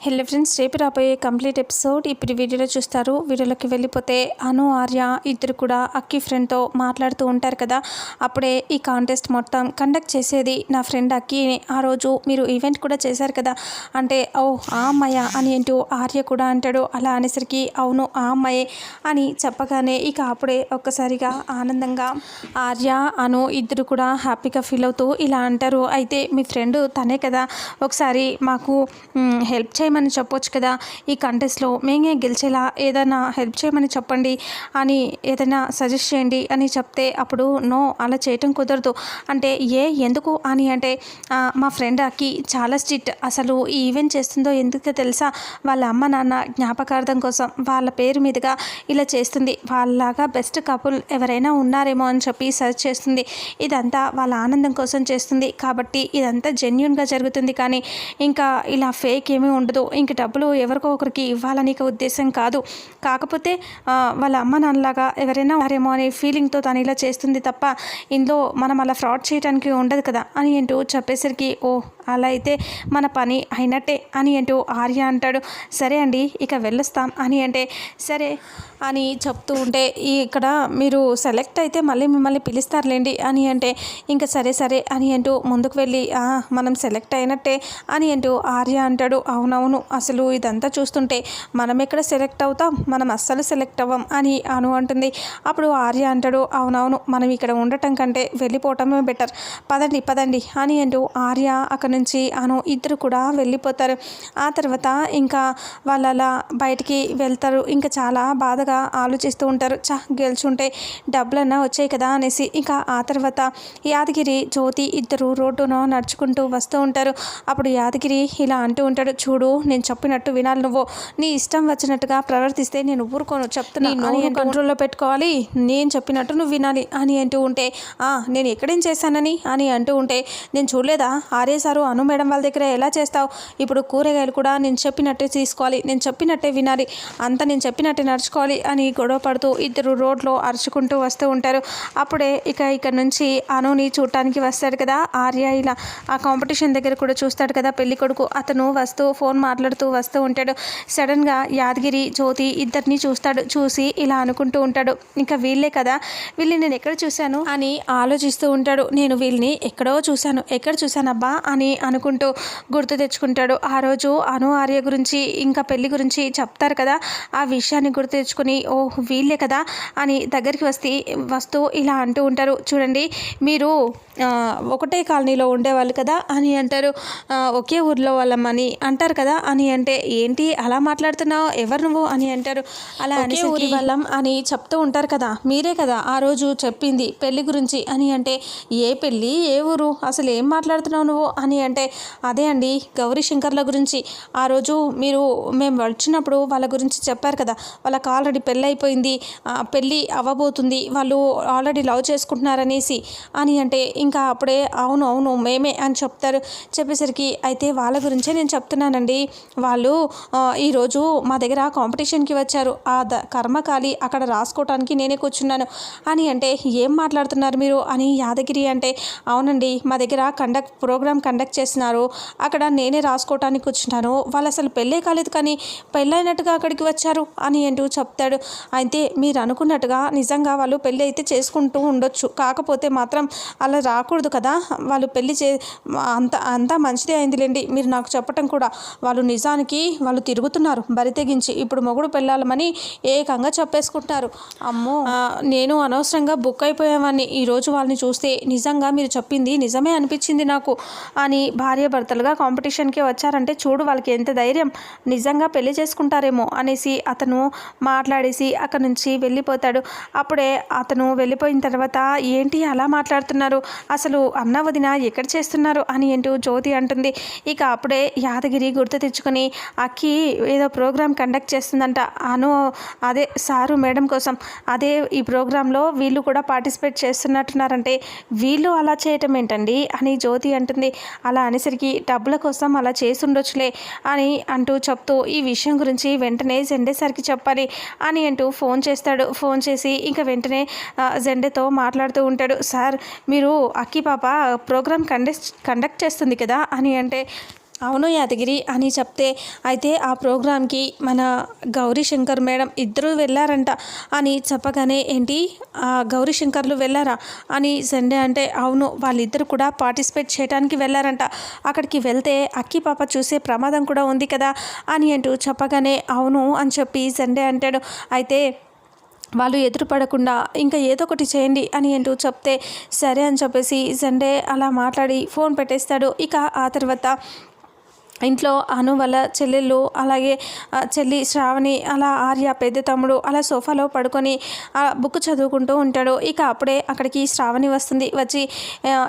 Hello friends రేపు రాబోయే complete episode ఇప్పుడు వీడియోలో చూస్తారు. వీడియోలోకి వెళ్ళిపోతే అను ఆర్య ఇద్దరు కూడా అక్కి ఫ్రెండ్తో మాట్లాడుతూ ఉంటారు కదా. అప్పుడే ఈ కాంటెస్ట్ మొత్తం కండక్ట్ చేసేది నా ఫ్రెండ్ అక్కి. ఆ రోజు మీరు ఈవెంట్ కూడా చేశారు కదా. అంటే ఓ ఆ అమ్మాయ? అని ఏంటో ఆర్య కూడా అంటాడు. అలా అనేసరికి అవును ఆ అమ్మాయే అని చెప్పగానే ఇక అప్పుడే ఒక్కసారిగా ఆనందంగా ఆర్య అను ఇద్దరు కూడా హ్యాపీగా ఫీల్ అవుతూ ఇలా అంటారు. అయితే మీ ఫ్రెండ్ తనే కదా. ఒకసారి మాకు హెల్ప్ చేయ చేయమని చెప్పొచ్చు కదా ఈ కంటెస్ట్లో మేమే గెలిచేలా ఏదైనా హెల్ప్ చేయమని చెప్పండి అని ఏదైనా సజెస్ట్ చేయండి అని చెప్తే అప్పుడు నో అలా చేయటం కుదరదు. అంటే ఏ ఎందుకు అని అంటే మా ఫ్రెండ్ అక్కి చాలా స్ట్రిక్ట్ అసలు ఈ ఈవెంట్ చేస్తుందో ఎందుకు తెలుసా? వాళ్ళ అమ్మ నాన్న జ్ఞాపకార్థం కోసం వాళ్ళ పేరు మీదుగా ఇలా చేస్తుంది. వాళ్ళలాగా బెస్ట్ కపుల్ ఎవరైనా ఉన్నారేమో అని చెప్పి సెర్చ్ చేస్తుంది. ఇదంతా వాళ్ళ ఆనందం కోసం చేస్తుంది. కాబట్టి ఇదంతా జెన్యున్గా జరుగుతుంది. కానీ ఇంకా ఇలా ఫేక్ ఏమీ ఉండదు. ఇంక డబ్బులు ఎవరికో ఒకరికి ఇవ్వాలని ఉద్దేశం కాదు. కాకపోతే వాళ్ళ అమ్మ నాన్నలాగా ఎవరైనా వారేమో అనే ఫీలింగ్తో తను ఇలా చేస్తుంది తప్ప ఇందులో మనం అలా ఫ్రాడ్ చేయడానికి ఉండదు కదా అని ఏంటో చెప్పేసరికి ఓ అలా అయితే మన పని అయినట్టే అని అంటూ ఆర్య అంటాడు. సరే అండి ఇక వెళ్ళొస్తాం అని అంటే సరే అని చెప్తూ ఉంటే ఇక్కడ మీరు సెలెక్ట్ అయితే మళ్ళీ మిమ్మల్ని పిలుస్తారులేండి అని అంటే ఇంకా సరే సరే అని అంటూ ముందుకు వెళ్ళి మనం సెలెక్ట్ అయినట్టే అని అంటూ ఆర్య అంటాడు. అవునవును అసలు ఇదంతా చూస్తుంటే మనం ఎక్కడ సెలెక్ట్ అవుతాం? మనం అస్సలు సెలెక్ట్ అవ్వం అని అను అంటుంది. అప్పుడు ఆర్య అంటాడు అవునవును మనం ఇక్కడ ఉండటం కంటే వెళ్ళిపోవటమే బెటర్ పదండి పదండి అని అంటూ ఆర్య అక్కడ నుంచి అను ఇద్దరు కూడా వెళ్ళిపోతారు. ఆ తర్వాత ఇంకా వాళ్ళు అలా బయటికి వెళ్తారు. ఇంకా చాలా బాధగా ఆలోచిస్తూ ఉంటారు. చా గెలుచుంటే డబ్బులన్నా వచ్చాయి కదా అనేసి. ఇంకా ఆ తర్వాత యాదగిరి జ్యోతి ఇద్దరు రోడ్డున నడుచుకుంటూ వస్తూ ఉంటారు. అప్పుడు యాదగిరి ఇలా అంటూ ఉంటాడు చూడు నేను చెప్పినట్టు వినాలి నువ్వు. నీ ఇష్టం వచ్చినట్టుగా ప్రవర్తిస్తే నేను ఊరుకోను చెప్తున్నా కంట్రోల్లో పెట్టుకోవాలి. నేను చెప్పినట్టు నువ్వు వినాలి అని అంటూ ఉంటే "ఆ, నేను ఎక్కడేం చేశానని? అని అంటూ ఉంటే నేను చూడలేదా? ఆర్య సారు అను మేడం వాళ్ళ దగ్గర ఎలా చేస్తావు? ఇప్పుడు కూరగాయలు కూడా నేను చెప్పినట్టే తీసుకోవాలి నేను చెప్పినట్టే వినాలి అంతా నేను చెప్పినట్టే నడుచుకోవాలి అని గొడవ పడుతూ ఇద్దరు రోడ్లో అరుచుకుంటూ వస్తూ ఉంటారు. అప్పుడే ఇక ఇక్కడ నుంచి అనుని చూడటానికి వస్తాడు కదా. ఆర్య ఇలా ఆ కాంపిటీషన్ దగ్గర కూడా చూస్తాడు కదా పెళ్ళి కొడుకు. అతను వస్తూ ఫోన్ మాట్లాడుతూ వస్తూ ఉంటాడు. సడన్గా యాదగిరి జ్యోతి ఇద్దరిని చూస్తాడు చూసి ఇలా అనుకుంటూ ఉంటాడు. ఇంకా వీళ్ళే కదా. వీళ్ళని నేను ఎక్కడ చూశాను? అని ఆలోచిస్తూ ఉంటాడు. నేను వీళ్ళని ఎక్కడో చూశాను. ఎక్కడ చూశానబ్బా? అని అనుకుంటూ గుర్తు తెచ్చుకుంటాడు. ఆ రోజు అను ఆర్య గురించి ఇంకా పెళ్ళి గురించి చెప్తారు కదా. ఆ విషయాన్ని గుర్తు తెచ్చుకుని ఓ వీళ్ళే కదా అని దగ్గరికి వస్తే వస్తూ ఇలా అంటూ ఉంటారు. చూడండి మీరు ఒకటే కాలనీలో ఉండేవాళ్ళు కదా అని అంటారు. "ఆ, ఒకే ఊర్లో వాళ్ళమని అంటారు కదా అని అంటే ఏంటి అలా మాట్లాడుతున్నావు? ఎవరు నువ్వు? అని అంటారు. అలా ఒకే ఊరి వాళ్ళం అని చెప్తూ ఉంటారు కదా. మీరే కదా ఆ రోజు చెప్పింది పెళ్ళి గురించి అని అంటే ఏ పెళ్ళి? ఏ ఊరు? అసలు ఏం మాట్లాడుతున్నావు నువ్వు? అని అంటే అదే అండి గౌరీ శంకర్ల గురించి. ఆ రోజు మీరు మేము వచ్చినప్పుడు వాళ్ళ గురించి చెప్పారు కదా. వాళ్ళకి ఆల్రెడీ పెళ్ళి అయిపోయింది పెళ్ళి అవ్వబోతుంది. వాళ్ళు ఆల్రెడీ లవ్ చేసుకుంటున్నారనేసి. అని అంటే ఇంకా అప్పుడే అవును అవును మేమే అని చెప్తారు. చెప్పేసరికి అయితే వాళ్ళ గురించే నేను చెప్తున్నానండి. వాళ్ళు ఈరోజు మా దగ్గర కాంపిటీషన్కి వచ్చారు. ఆ ద కర్మకాలి అక్కడ రాసుకోవటానికి నేనే కూర్చున్నాను. అని అంటే ఏం మాట్లాడుతున్నారు మీరు? అని యాదగిరి అంటే అవునండి మా దగ్గర కండక్ట్ ప్రోగ్రామ్ కండక్ట్ చేస్తున్నారు అక్కడ నేనే రాసుకోవటానికి కూర్చున్నాను వాళ్ళు అసలు పెళ్ళే కాలేదు కానీ పెళ్ళైనట్టుగా అక్కడికి వచ్చారు అని అంటూ చెప్తాడు. అయితే మీరు అనుకున్నట్టుగా నిజంగా వాళ్ళు పెళ్ళి అయితే చేసుకుంటూ ఉండొచ్చు. కాకపోతే మాత్రం అలా రాకూడదు కదా. వాళ్ళు పెళ్ళి చే అంత అంతా మంచిదే అయిందిలేండి. మీరు నాకు చెప్పటం కూడా వాళ్ళు నిజానికి వాళ్ళు తిరుగుతున్నారు. బరి తెగించి ఇప్పుడు మొగుడు పెళ్ళాలమని ఏకంగా చెప్పేసుకుంటున్నారు అమ్మో! నేను అనవసరంగా బుక్ అయిపోయేవాడిని ఈరోజు వాళ్ళని చూస్తే నిజంగా మీరు చెప్పింది నిజమే అనిపించింది నాకు అని అని భార్యాభర్తలుగా కాంపిటీషన్కి వచ్చారంటే చూడు వాళ్ళకి ఎంత ధైర్యం. నిజంగా పెళ్ళి చేసుకుంటారేమో అనేసి అతను మాట్లాడేసి అక్కడి నుంచి వెళ్ళిపోతాడు. అప్పుడే అతను వెళ్ళిపోయిన తర్వాత ఏంటి అలా మాట్లాడుతున్నారు? అసలు అన్న వదిన ఎక్కడ చేస్తున్నారు? అని ఏంటో జ్యోతి అంటుంది. ఇక అప్పుడే యాదగిరి గుర్తు తెచ్చుకొని అక్కి ఏదో ప్రోగ్రామ్ కండక్ట్ చేస్తుందంట. అను అదే సారు మేడం కోసం. అదే ఈ ప్రోగ్రాంలో వీళ్ళు కూడా పార్టిసిపేట్ చేస్తున్నట్టున్నారంటే వీళ్ళు అలా చేయటం ఏంటండి? అని జ్యోతి అంటుంది. అలా అనేసరికి డబ్బుల కోసం అలా చేసి ఉండొచ్చులే అని అంటూ చెప్తూ ఈ విషయం గురించి వెంటనే జెండే సార్కి చెప్పాలి అని అంటూ ఫోన్ చేస్తాడు. ఫోన్ చేసి ఇంకా వెంటనే జెండేతో మాట్లాడుతూ ఉంటాడు. సార్ మీరు అక్కి పాప ప్రోగ్రామ్ కండక్ట్ కండక్ట్ చేస్తుంది కదా అని అంటే అవును యాదగిరి అని చెప్తే అయితే ఆ ప్రోగ్రాంకి మన గౌరీ శంకర్ మేడం ఇద్దరూ వెళ్ళారంట అని చెప్పగానే ఏంటి ఆ గౌరీ శంకర్లు వెళ్ళారా? అని సండే అంటే అవును వాళ్ళిద్దరు కూడా పార్టిసిపేట్ చేయడానికి వెళ్ళారంట. అక్కడికి వెళ్తే అక్కి పాప చూసే ప్రమాదం కూడా ఉంది కదా అని అంటూ చెప్పగానే అవును అని చెప్పి సండే అంటాడు. అయితే వాళ్ళు ఎదురుపడకుండా ఇంకా ఏదో ఒకటి చేయండి అని అంటూ చెప్తే సరే అని చెప్పేసి సండే అలా మాట్లాడి ఫోన్ పెట్టేస్తాడు. ఇక ఆ తర్వాత ఇంట్లో అను వాళ్ళ చెల్లెళ్ళు అలాగే చెల్లి శ్రావణి అలా ఆర్య పెద్ద తమ్ముడు అలా సోఫాలో పడుకొని ఆ బుక్ చదువుకుంటూ ఉంటాడు. ఇక అప్పుడే అక్కడికి శ్రావణి వస్తుంది. వచ్చి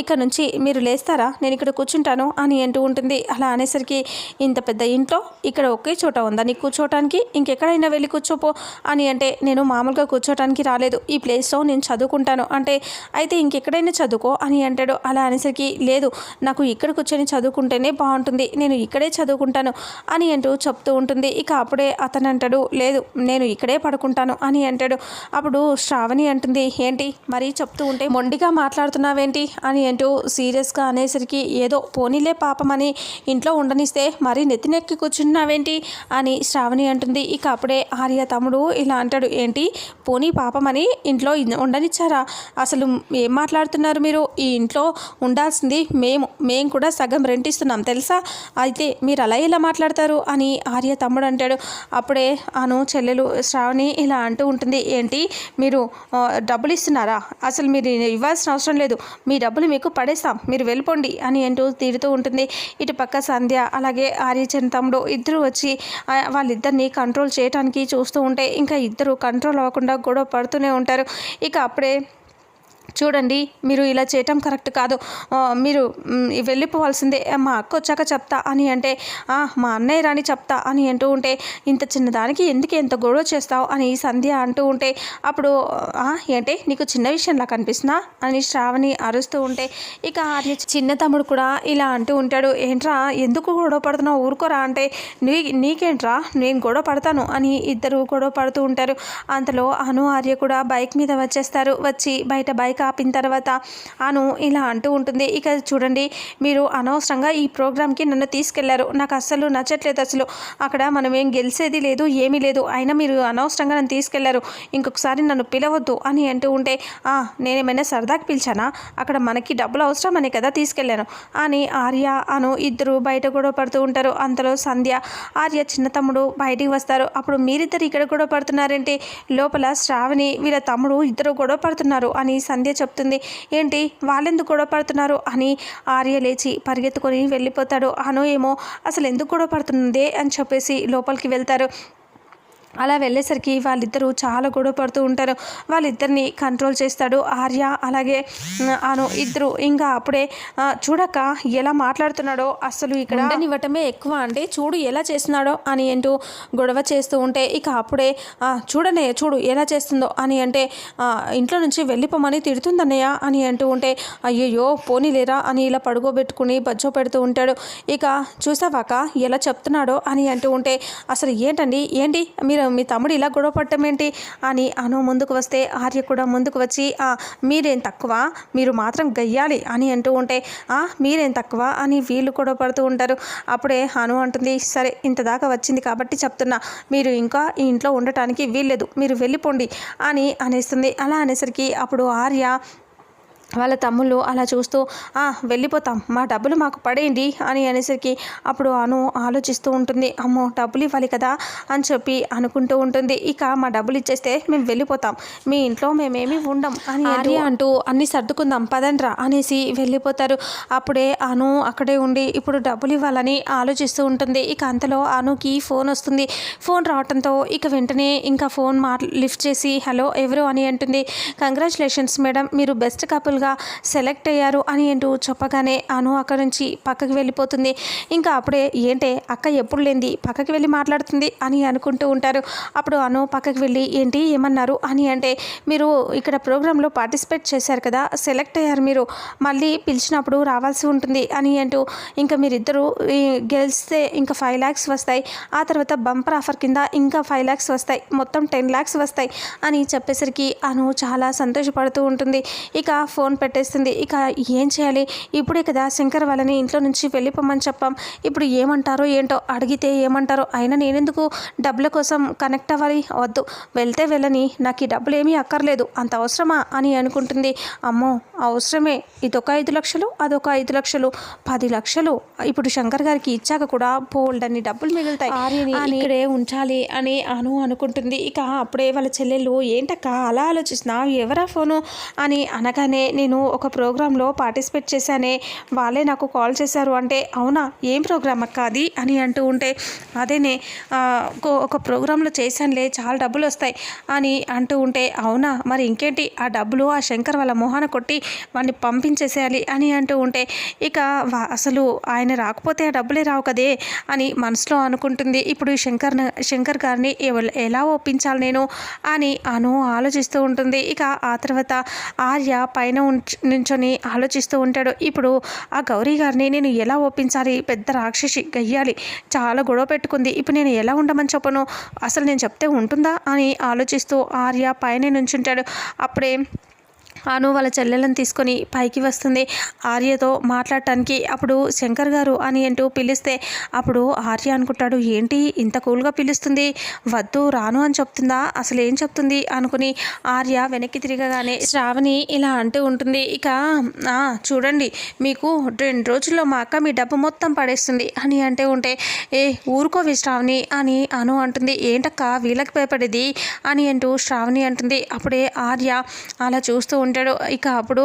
ఇక్కడ నుంచి మీరు లేస్తారా? నేను ఇక్కడ కూర్చుంటాను అని అంటూ ఉంటుంది. అలా అనేసరికి ఇంత పెద్ద ఇంట్లో ఇక్కడ ఒకే చోట ఉందా నీకు కూర్చోవటానికి ఇంకెక్కడైనా వెళ్ళి కూర్చోపో అని అంటే నేను మామూలుగా కూర్చోవటానికి రాలేదు. ఈ ప్లేస్లో నేను చదువుకుంటాను. అంటే అయితే ఇంకెక్కడైనా చదువుకో అని అంటాడు. అలా అనేసరికి లేదు నాకు ఇక్కడ కూర్చొని చదువుకుంటేనే బాగుంటుంది. నేను ఇక్కడే చదువుకుంటాను అని అంటూ చెప్తూ ఉంటుంది. ఇక అప్పుడే అతను అంటాడు లేదు నేను ఇక్కడే పడుకుంటాను అని అంటాడు. అప్పుడు శ్రావణి అంటుంది ఏంటి? మరి చెప్తూ ఉంటే మొండిగా మాట్లాడుతున్నావేంటి? అని అంటూ సీరియస్గా అనేసరికి ఏదో పోనీలే పాపమని ఇంట్లో ఉండనిస్తే మరీ నెత్తినెక్కి కూర్చున్నావేంటి? అని శ్రావణి అంటుంది. ఇక అప్పుడే ఆర్య తమ్ముడు ఇలా అంటాడు ఏంటి? పోనీ పాపమని ఇంట్లో ఉండనిచ్చారా? అసలు ఏం మాట్లాడుతున్నారు మీరు? ఈ ఇంట్లో ఉండాల్సింది మేము మేము కూడా సగం రెంట్ ఇస్తున్నాం తెలుసా? అయితే మీరు అలా ఎలా మాట్లాడతారు? అని ఆర్య తమ్ముడు అంటాడు. అప్పుడే అను చెల్లెలు శ్రావణి ఇలా అంటూ ఉంటుంది. ఏంటి? మీరు డబ్బులు ఇస్తున్నారా? అసలు మీరు ఇవ్వాల్సిన అవసరం లేదు. మీ డబ్బులు మీకు పడేస్తాం. మీరు వెళ్ళిపోండి అని అంటూ తీరుతూ ఉంటుంది. ఇటు పక్క సంధ్య అలాగే ఆర్య చిన్న తమ్ముడు ఇద్దరు వచ్చి వాళ్ళిద్దరిని కంట్రోల్ చేయడానికి చూస్తూ ఉంటే ఇంకా ఇద్దరు కంట్రోల్ అవ్వకుండా గొడవ పడుతూనే ఉంటారు. ఇక అప్పుడే చూడండి మీరు ఇలా చేయటం కరెక్ట్ కాదు. మీరు వెళ్ళిపోవాల్సిందే. మా అక్క వచ్చాక చెప్తా అని అంటే "ఆ, మా అన్నయ్య రాని చెప్తా అని అంటూ ఉంటే ఇంత చిన్నదానికి ఎందుకు ఎంత గొడవ చేస్తావు? అని సంధ్య అంటూ ఉంటే అప్పుడు "ఆ, ఏంటి? నీకు చిన్న విషయంలా కనిపిస్తున్నా అని శ్రావణి అరుస్తూ ఉంటే ఇక ఆర్య చిన్న తమ్ముడు కూడా ఇలా అంటూ ఉంటాడు. ఏంట్రా? ఎందుకు గొడవ పడుతున్నావు? ఊరుకోరా అంటే నీ నీకేంట్రా? నేను గొడవ పడతాను అని ఇద్దరు గొడవ పడుతూ ఉంటారు. అంతలో అను ఆర్య కూడా బైక్ మీద వచ్చేస్తారు. వచ్చి బయట బైక్ ఆపిన తర్వాత అను ఇలా అంటూ ఉంటుంది. ఇక చూడండి మీరు అనవసరంగా ఈ ప్రోగ్రామ్కి నన్ను తీసుకెళ్ళారు. నాకు అస్సలు నచ్చట్లేదు అసలు. అక్కడ మనం ఏం గెలిచేది లేదు ఏమీ లేదు. అయినా మీరు అనవసరంగా నన్ను తీసుకెళ్ళారు. ఇంకొకసారి నన్ను పిలవద్దు అని అంటూ ఉంటే "ఆ, నేనేమైనా సరదాకి పిలిచానా? అక్కడ మనకి డబ్బులు అవసరమని కదా తీసుకెళ్ళాను అని ఆర్య అను ఇద్దరు బయట గొడవ పడుతూ ఉంటారు. అంతలో సంధ్య ఆర్య చిన్న తమ్ముడు బయటికి వస్తారు. అప్పుడు మీరిద్దరు ఇక్కడ గొడవ పడుతున్నారంటే లోపల శ్రావణి వీళ్ళ తమ్ముడు ఇద్దరు గొడవ పడుతున్నారు అని సంధ్య చెప్తుంది ఏంటి వాళ్ళెందుకు గొడవ పడుతున్నారు? అని ఆర్య లేచి పరిగెత్తుకొని వెళ్ళిపోతాడు. అను ఏమో అసలు ఎందుకు గొడవపడుతుందే అని చెప్పేసి లోపలికి వెళ్తారు. అలా వెళ్ళేసరికి వాళ్ళిద్దరూ చాలా గొడవ పడుతూ ఉంటారు. వాళ్ళిద్దరిని కంట్రోల్ చేస్తాడు ఆర్య అలాగే అను ఇద్దరు. ఇంకా అప్పుడే చూడక చూడక్క ఎలా మాట్లాడుతున్నాడో అసలు ఇక్కడ ఉండనివ్వటమే ఎక్కువ అంటే చూడు ఎలా చేస్తున్నాడో అని అంటూ గొడవ చేస్తూ ఉంటే ఇక అప్పుడే చూడనే చూడు ఎలా చేస్తుందో అని అంటే ఇంట్లో నుంచి వెళ్ళిపోమని తిడుతుందన్నయ్య అని అంటూ ఉంటే అయ్యయ్యో పోనీలేరా అని ఇలా పడుకోబెట్టుకుని బజ్జో పెడుతూ ఉంటాడు. ఇక చూసావాక ఎలా చెప్తున్నాడో అని అంటూ ఉంటే అసలు ఏంటండి? ఏంటి? మీరు మీ తమ్ముడు ఇలా గొడవ పడటం ఏంటి? అని అను ముందుకు వస్తే ఆర్య కూడా ముందుకు వచ్చి మీరేం తక్కువ? మీరు మాత్రం గయ్యాలి అని అంటూ ఉంటే మీరేం తక్కువ? అని వీళ్ళు గొడవ పడుతూ ఉంటారు. అప్పుడే అను అంటుంది సరే ఇంత దాకా వచ్చింది కాబట్టి చెప్తున్నా. మీరు ఇంకా ఈ ఇంట్లో ఉండటానికి వీల్లేదు. మీరు వెళ్ళిపోండి అని అనేస్తుంది. అలా అనేసరికి అప్పుడు ఆర్య వాళ్ళ తమ్ముళ్ళు అలా చూస్తూ వెళ్ళిపోతాం. మా డబ్బులు మాకు పడేయండి అని అనేసరికి అప్పుడు అను ఆలోచిస్తూ ఉంటుంది. అమ్మో డబ్బులు ఇవ్వాలి కదా అని చెప్పి అనుకుంటూ ఉంటుంది. ఇక మా డబ్బులు ఇచ్చేస్తే మేము వెళ్ళిపోతాం. మీ ఇంట్లో మేమేమి ఉండం అని ఆర్య అంటూ అన్ని సర్దుకుందాం పదండ్రా అనేసి వెళ్ళిపోతారు. అప్పుడే అను అక్కడే ఉండి ఇప్పుడు డబ్బులు ఇవ్వాలని ఆలోచిస్తూ ఉంటుంది. ఇక అంతలో అనుకి ఫోన్ వస్తుంది. ఫోన్ రావడంతో ఇక వెంటనే ఇంకా ఫోన్ మా లిఫ్ట్ చేసి హలో ఎవరు? అని అంటుంది. కంగ్రాచులేషన్స్ మేడం మీరు బెస్ట్ కపుల్గా సెలెక్ట్ అయ్యారు అని అంటూ చెప్పగానే అను అక్కడి నుంచి పక్కకి వెళ్ళిపోతుంది. ఇంకా అప్పుడే ఏంటే అక్క ఎప్పుడు లేంది పక్కకి వెళ్ళి మాట్లాడుతుంది అని అనుకుంటూ ఉంటారు. అప్పుడు అను పక్కకి వెళ్ళి ఏంటి ఏమన్నారు? అని అంటే మీరు ఇక్కడ ప్రోగ్రాంలో పార్టిసిపేట్ చేశారు కదా సెలెక్ట్ అయ్యారు మీరు మళ్ళీ పిలిచినప్పుడు రావాల్సి ఉంటుంది అని అంటూ ఇంకా మీరిద్దరూ గెలిస్తే ఇంకా ఫైవ్ ల్యాక్స్ వస్తాయి ఆ తర్వాత బంపర్ ఆఫర్ కింద ఇంకా ఫైవ్ ల్యాక్స్ వస్తాయి మొత్తం టెన్ ల్యాక్స్ వస్తాయి అని చెప్పేసరికి అను చాలా సంతోషపడుతూ ఉంటుంది. ఇక ఫోన్ ఫోన్ పెట్టేస్తుంది. ఇక ఏం చేయాలి? ఇప్పుడే కదా శంకర్ వాళ్ళని ఇంట్లో నుంచి వెళ్ళిపోమని చెప్పాం. ఇప్పుడు ఏమంటారో ఏంటో అడిగితే ఏమంటారో అయినా నేనెందుకు డబ్బుల కోసం కనెక్ట్ అవ్వాలి? వద్దు. వెళ్తే వెళ్ళని. నాకు ఈ డబ్బులు ఏమీ అక్కర్లేదు. అంత అవసరమా అని అనుకుంటుంది. అమ్మో అవసరమే. ఇదొక ఐదు లక్షలు అదొక ఐదు లక్షలు. పది లక్షలు. ఇప్పుడు శంకర్ గారికి ఇచ్చాక కూడా బోల్డ్ అన్ని డబ్బులు మిగులుతాయి. ఇక్కడే ఉంచాలి అని అను అనుకుంటుంది. ఇక అప్పుడే వాళ్ళ చెల్లెళ్ళు ఏంటక్క అలా ఆలోచిస్తున్నావు? ఎవరా ఫోను? అని అనగానే నేను ఒక ప్రోగ్రాంలో పార్టిసిపేట్ చేశానే వాళ్ళే నాకు కాల్ చేశారు అంటే అవునా ఏం ప్రోగ్రామ్ అక్క అది? అని అంటూ ఉంటే అదేనే ఒక- ప్రోగ్రాంలో చేశానులే చాలా డబ్బులు వస్తాయి అని అంటూ ఉంటే అవునా మరి ఇంకేంటి ఆ డబ్బులు ఆ శంకర్ వాళ్ళ మొహాన కొట్టి వాడిని పంపించేసేయాలి అని అంటూ ఉంటే ఇక అసలు ఆయన రాకపోతే ఆ డబ్బులే రావు కదే అని మనసులో అనుకుంటుంది. ఇప్పుడు ఈ శంకర్ శంకర్ గారిని ఎలా ఒప్పించాలి నేను? అని అను ఆలోచిస్తూ ఉంటుంది. ఇక ఆ తర్వాత ఆర్య పైన నుంచొని ఆలోచిస్తూ ఉంటాడు. ఇప్పుడు ఆ గౌరీ గారిని నేను ఎలా ఒప్పించాలి? పెద్ద రాక్షసి గయ్యాలి. చాలా గొడవ పెట్టుకుంది. ఇప్పుడు నేను ఎలా ఉండమని చెప్పను? అసలు నేను చెప్తే ఉంటుందా? అని ఆలోచిస్తూ ఆర్య పైన నుంచుంటాడు. అప్పుడే అను వాళ్ళ చెల్లెలను తీసుకొని పైకి వస్తుంది ఆర్యతో మాట్లాడటానికి. అప్పుడు శంకర్ గారు అని అంటూ పిలిస్తే అప్పుడు ఆర్య అనుకుంటాడు ఏంటి ఇంత కూల్గా పిలుస్తుంది? వద్దు రాను అని చెప్తుందా? అసలు ఏం చెప్తుంది? అనుకుని ఆర్య వెనక్కి తిరగగానే శ్రావణి ఇలా అంటూ ఉంటుంది ఇక చూడండి మీకు రెండు రోజుల్లో మా అక్క మీ డబ్బు మొత్తం పడేస్తుంది అని అంటే ఉంటే ఏ ఊరుకోవి శ్రావణి అని అను అంటుంది ఏంటక్క వీళ్ళకి భయపడేది? అని అంటూ శ్రావణి అంటుంది అప్పుడే ఆర్య అలా చూస్తూ ఉంటాడు ఇక అప్పుడు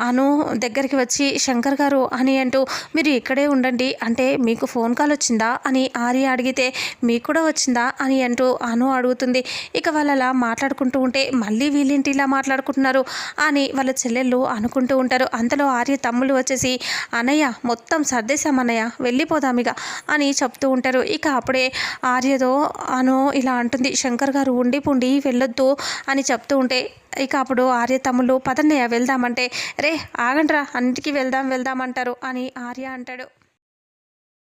అను దగ్గరికి వచ్చి శంకర్ గారు అని అంటూ మీరు ఇక్కడే ఉండండి అంటే మీకు ఫోన్ కాల్ వచ్చిందా? అని ఆర్య అడిగితే మీకు కూడా వచ్చిందా? అని అంటూ అను అడుగుతుంది. ఇక వాళ్ళు అలా మాట్లాడుకుంటూ ఉంటే మళ్ళీ వీళ్ళేంటి ఇలా మాట్లాడుకుంటున్నారు? అని వాళ్ళ చెల్లెళ్ళు అనుకుంటూ ఉంటారు. అంతలో ఆర్య తమ్ముళ్ళు వచ్చేసి అనయ్య మొత్తం సర్దేశాం అన్నయ్య వెళ్ళిపోదాం ఇక అని చెప్తూ ఉంటారు. ఇక అప్పుడే ఆర్యతో అను ఇలా అంటుంది శంకర్ గారు ఉండి పుండి వెళ్ళొద్దు అని చెప్తూ ఉంటే ఇక అప్పుడు ఆర్య తమ్ముళ్ళు పదన్నయ్య వెళ్దామంటే. రే ఆగండ్రా అన్నిటికీ వెళ్దాం వెళ్దాం అంటారు అని ఆర్య అంటాడు.